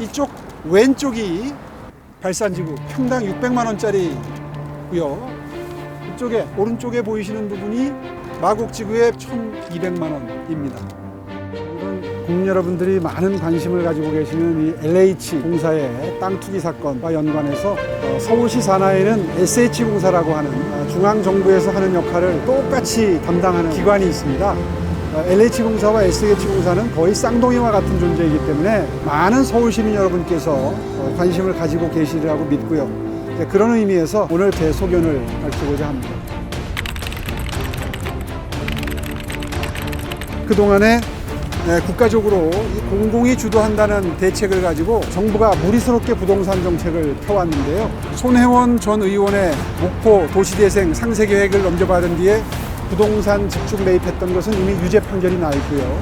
이쪽 왼쪽이 발산지구 평당 600만 원짜리고요. 이쪽에 오른쪽에 보이시는 부분이 마곡지구의 1,200만 원입니다. 이런 국민 여러분들이 많은 관심을 가지고 계시는 이 LH 공사의 땅 투기 사건과 연관해서 어, 서울시 산하에는 SH 공사라고 하는 어, 중앙 정부에서 하는 역할을 똑같이 담당하는 기관이 있습니다. LH 공사와 SH 공사는 거의 쌍둥이와 같은 존재이기 때문에 많은 서울 시민 여러분께서 어, 관심을 가지고 계시리라고 믿고요. 이제 그런 의미에서 오늘 제 소견을 밝히고자 합니다. 그동안에 네, 국가적으로 이 공공이 주도한다는 대책을 가지고 정부가 무리스럽게 부동산 정책을 펴왔는데요. 손혜원 전 의원의 목포 도시재생 상세 계획을 넘겨받은 뒤에 부동산 집중 매입했던 것은 이미 유죄 판결이 나 있고요.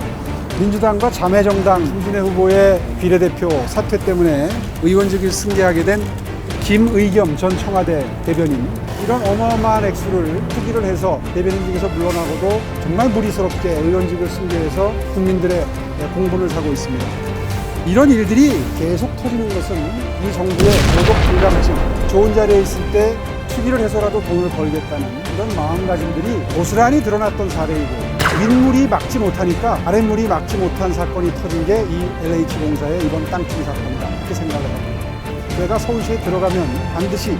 민주당과 자매정당 김진애 후보의 비례대표 사퇴 때문에 의원직을 승계하게 된 김의겸 전 청와대 대변인 이런 어마어마한 액수를 투기를 해서 대변인직에서 물러나고도 정말 무리스럽게 의원직을 승계해서 국민들의 공분을 사고 있습니다. 이런 일들이 계속 터지는 것은 이 정부의 도덕 불감증, 좋은 자리에 있을 때 투기를 해서라도 돈을 벌겠다는 이런 마음가짐들이 고스란히 드러났던 사례이고 윗물이 막지 못하니까 아랫물이 막지 못한 사건이 터진 게 이 LH공사의 이번 땅 투기 사건이다 이렇게 생각을 합니다. 제가 서울시에 들어가면 반드시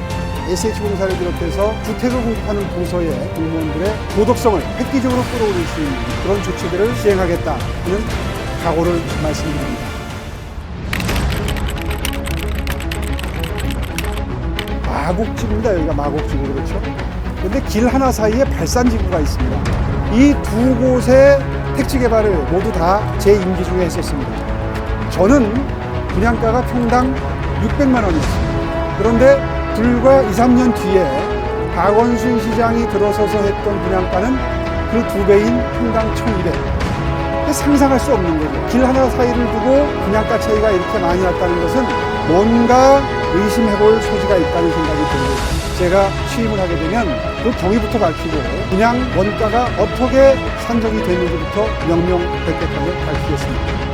SH공사를 비롯해서 주택을 공급하는 부서의 공무원들의 도덕성을 획기적으로 끌어올릴 수 있는 그런 조치들을 시행하겠다 하는 각오를 말씀드립니다. 마곡지구입니다. 여기가 마곡지구 그렇죠? 근데 길 하나 사이에 발산지구가 있습니다. 이 두 곳의 택지 개발을 모두 다 제 임기 중에 했었습니다. 저는 분양가가 평당 600만 원이었습니다. 그런데 불과 2, 3년 뒤에 박원순 시장이 들어서서 했던 분양가는 그 두 배인 평당 1,200. 상상할 수 없는 거죠. 길 하나 사이를 두고 분양가 차이가 이렇게 많이 났다는 것은 뭔가 의심해볼 소지가 있다는 생각이 들고 제가 취임을 하게 되면 그 경위부터 밝히고 분양 원가가 어떻게 산정이 되는지부터 명명백백하게 밝히겠습니다.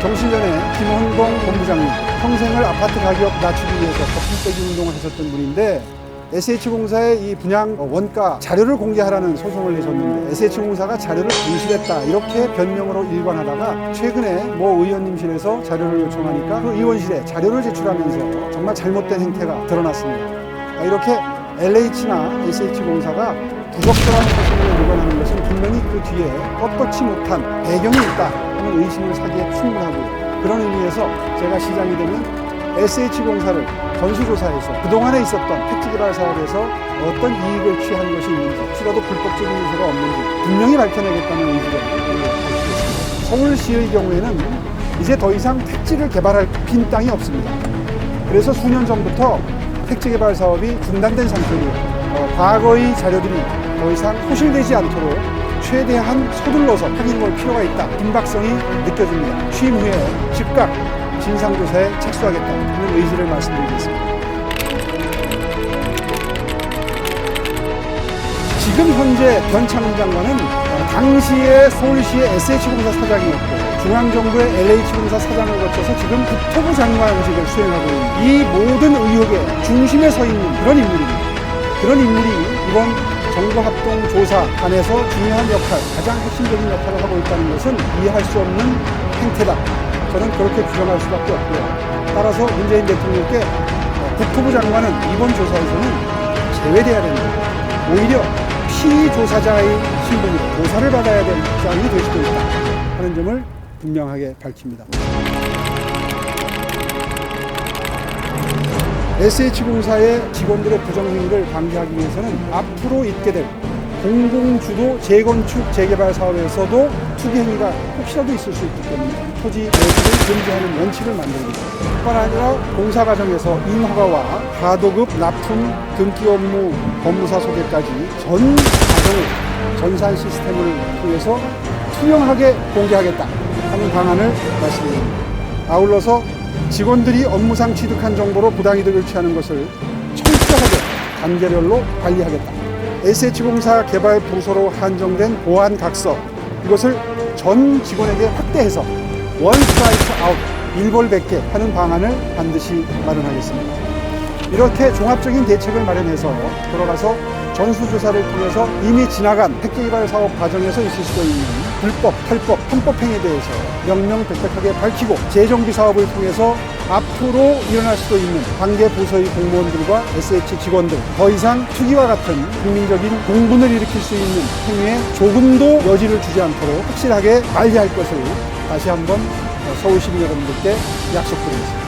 정실 전에 김원동 본부장님 평생을 아파트 가격 낮추기 위해서 거품 빼기 운동을 하셨던 분인데 SH공사의 이 분양 원가 자료를 공개하라는 소송을 내셨는데 SH공사가 자료를 분실했다 이렇게 변명으로 일관하다가 최근에 모 의원님실에서 자료를 요청하니까 그 의원실에 자료를 제출하면서 정말 잘못된 행태가 드러났습니다. 아, 이렇게 LH나 SH공사가 부적절한 소송을 일관하는 것은 분명히 그 뒤에 떳떳지 못한 배경이 있다 하는 의심을 사기에 충분하고요. 그런 의미에서 제가 시장이 되면 SH공사를 전수조사해서 그동안에 있었던 택지개발 사업에서 어떤 이익을 취한 것이 있는지 혹시라도 불법적인 요소가 없는지 분명히 밝혀내겠다는 의지를 밝히겠습니다. 서울시의 경우에는 이제 더 이상 택지를 개발할 빈 땅이 없습니다. 그래서 수년 전부터 택지개발 사업이 중단된 상태이고 어, 과거의 자료들이 더 이상 소실되지 않도록 최대한 서둘러서 확인해 볼 필요가 있다. 긴박성이 느껴집니다. 취임 후에 즉각 진상조사에 착수하겠다는 의지를 말씀드리겠습니다. 지금 현재 변창훈 장관은 어, 당시에 서울시의 SH공사 사장이었고 중앙정부의 LH공사 사장을 거쳐서 지금 국토부 장관직을 수행하고 있는 이 모든 의혹의 중심에 서 있는 그런 인물입니다. 그런 인물이 이번 정보합동조사단에서 중요한 역할, 가장 핵심적인 역할을 하고 있다는 것은 이해할 수 없는 행태다. 저는 그렇게 규정할 수밖에 없고요. 따라서 문재인 대통령께 어, 국토부 장관은 이번 조사에서는 제외돼야 된다. 오히려 피조사자의 신분으로 조사를 받아야 될 입장이 될 수도 있다 하는 점을 분명하게 밝힙니다. SH공사의 직원들의 부정행위를 방지하기 위해서는 앞으로 있게 될 공공주도 재건축 재개발 사업에서도 투기 행위가 혹시라도 있을 수 있기 때문에 토지 매수를 금지하는 원칙을 만듭니다. 뿐만 아니라 공사 과정에서 인허가와 하도급 납품 등기 업무 법무사 소개까지 전 과정을 전산 시스템을 통해서 투명하게 공개하겠다 하는 방안을 말씀드립니다. 아울러서 직원들이 업무상 취득한 정보로 부당이득을 취하는 것을 철저하게 단계별로 관리하겠다. SH공사 개발 부서로 한정된 보안 각서 이것을 전 직원에게 확대해서 원 스트라이크 아웃, 일벌백계 하는 방안을 반드시 마련하겠습니다. 이렇게 종합적인 대책을 마련해서 돌아가서 전수조사를 통해서 이미 지나간 택지개발 사업 과정에서 있을 수도 있는 불법, 탈법, 편법행위에 대해서 명명백백하게 밝히고 재정비 사업을 통해서 앞으로 일어날 수도 있는 관계 부서의 공무원들과 SH 직원들 더 이상 투기와 같은 국민적인 공분을 일으킬 수 있는 행위에 조금도 여지를 주지 않도록 확실하게 관리할 것을 다시 한번 서울 시민 여러분들께 약속드리겠습니다.